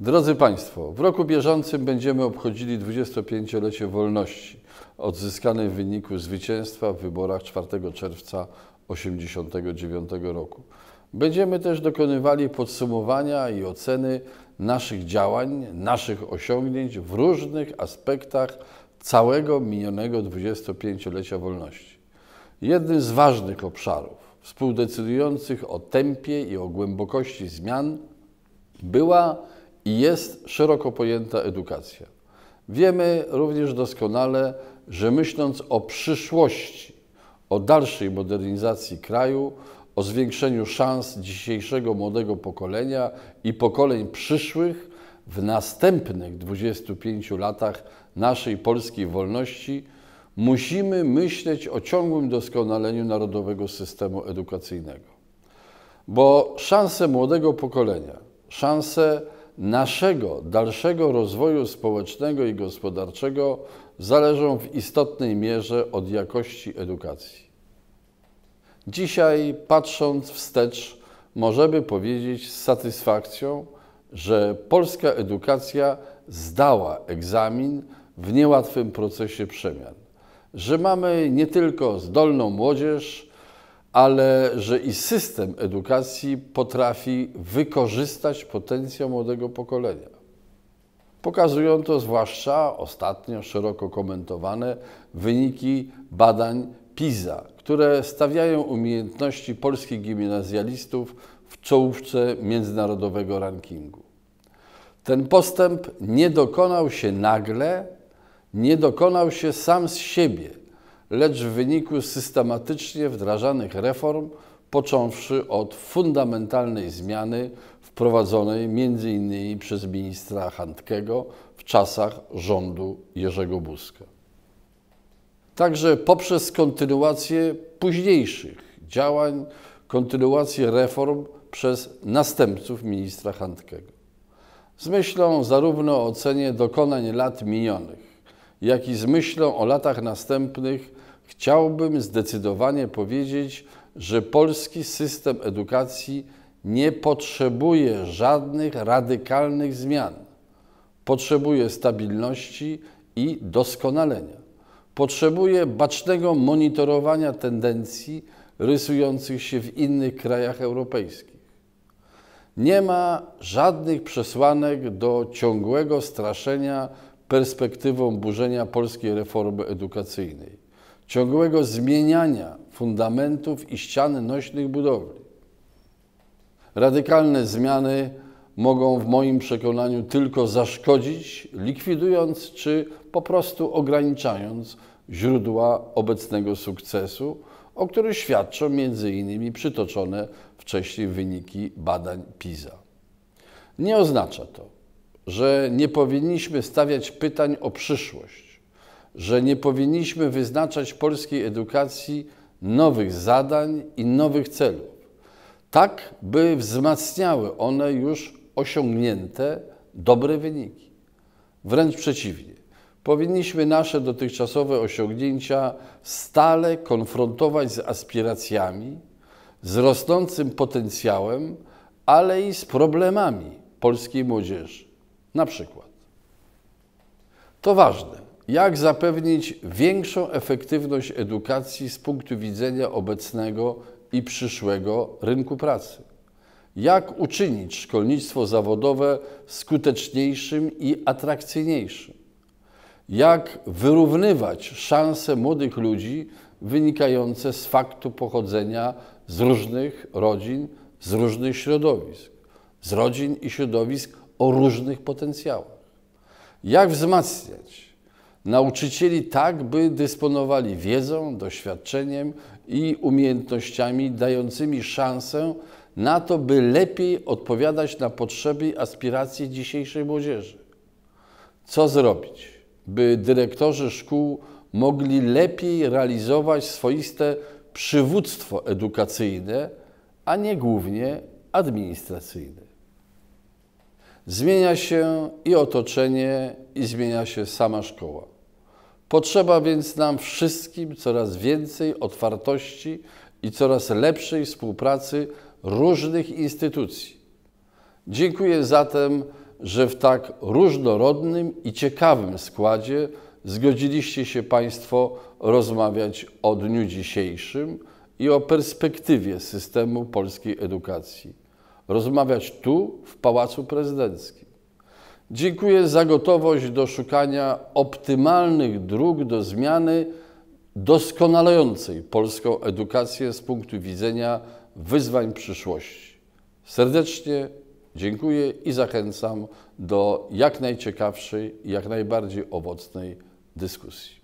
Drodzy Państwo, w roku bieżącym będziemy obchodzili 25-lecie wolności odzyskanej w wyniku zwycięstwa w wyborach 4 czerwca 1989 roku. Będziemy też dokonywali podsumowania i oceny naszych działań, naszych osiągnięć w różnych aspektach całego minionego 25-lecia wolności. Jednym z ważnych obszarów współdecydujących o tempie i o głębokości zmian była i jest szeroko pojęta edukacja. Wiemy również doskonale, że myśląc o przyszłości, o dalszej modernizacji kraju, o zwiększeniu szans dzisiejszego młodego pokolenia i pokoleń przyszłych w następnych 25 latach naszej polskiej wolności, musimy myśleć o ciągłym doskonaleniu narodowego systemu edukacyjnego. Bo szanse młodego pokolenia, szanse naszego dalszego rozwoju społecznego i gospodarczego zależą w istotnej mierze od jakości edukacji. Dzisiaj, patrząc wstecz, możemy powiedzieć z satysfakcją, że polska edukacja zdała egzamin w niełatwym procesie przemian. Że mamy nie tylko zdolną młodzież, ale że i system edukacji potrafi wykorzystać potencjał młodego pokolenia. Pokazują to zwłaszcza ostatnio szeroko komentowane wyniki badań PISA, które stawiają umiejętności polskich gimnazjalistów w czołówce międzynarodowego rankingu. Ten postęp nie dokonał się nagle, nie dokonał się sam z siebie, lecz w wyniku systematycznie wdrażanych reform, począwszy od fundamentalnej zmiany wprowadzonej m.in. przez ministra Handkego w czasach rządu Jerzego Buzka. Także poprzez kontynuację późniejszych działań, kontynuację reform przez następców ministra Handkego. Z myślą zarówno o ocenie dokonań lat minionych, jak i z myślą o latach następnych, chciałbym zdecydowanie powiedzieć, że polski system edukacji nie potrzebuje żadnych radykalnych zmian. Potrzebuje stabilności i doskonalenia. Potrzebuje bacznego monitorowania tendencji rysujących się w innych krajach europejskich. Nie ma żadnych przesłanek do ciągłego straszenia perspektywą burzenia polskiej reformy edukacyjnej, ciągłego zmieniania fundamentów i ścian nośnych budowli. Radykalne zmiany mogą w moim przekonaniu tylko zaszkodzić, likwidując czy po prostu ograniczając źródła obecnego sukcesu, o których świadczą m.in. przytoczone wcześniej wyniki badań PISA. Nie oznacza to, że nie powinniśmy stawiać pytań o przyszłość, że nie powinniśmy wyznaczać polskiej edukacji nowych zadań i nowych celów, tak by wzmacniały one już osiągnięte dobre wyniki. Wręcz przeciwnie, powinniśmy nasze dotychczasowe osiągnięcia stale konfrontować z aspiracjami, z rosnącym potencjałem, ale i z problemami polskiej młodzieży. Na przykład. To ważne, jak zapewnić większą efektywność edukacji z punktu widzenia obecnego i przyszłego rynku pracy. Jak uczynić szkolnictwo zawodowe skuteczniejszym i atrakcyjniejszym? Jak wyrównywać szanse młodych ludzi wynikające z faktu pochodzenia z różnych rodzin, z różnych środowisk, z rodzin i środowisk o różnych potencjałach? Jak wzmacniać nauczycieli tak, by dysponowali wiedzą, doświadczeniem i umiejętnościami dającymi szansę na to, by lepiej odpowiadać na potrzeby i aspiracje dzisiejszej młodzieży. Co zrobić, by dyrektorzy szkół mogli lepiej realizować swoiste przywództwo edukacyjne, a nie głównie administracyjne? Zmienia się i otoczenie, i zmienia się sama szkoła. Potrzeba więc nam wszystkim coraz więcej otwartości i coraz lepszej współpracy różnych instytucji. Dziękuję zatem że w tak różnorodnym i ciekawym składzie zgodziliście się Państwo rozmawiać o dniu dzisiejszym i o perspektywie systemu polskiej edukacji. Rozmawiać tu, w Pałacu Prezydenckim. Dziękuję za gotowość do szukania optymalnych dróg do zmiany doskonalającej polską edukację z punktu widzenia wyzwań przyszłości. Serdecznie dziękuję i zachęcam do jak najciekawszej i jak najbardziej owocnej dyskusji.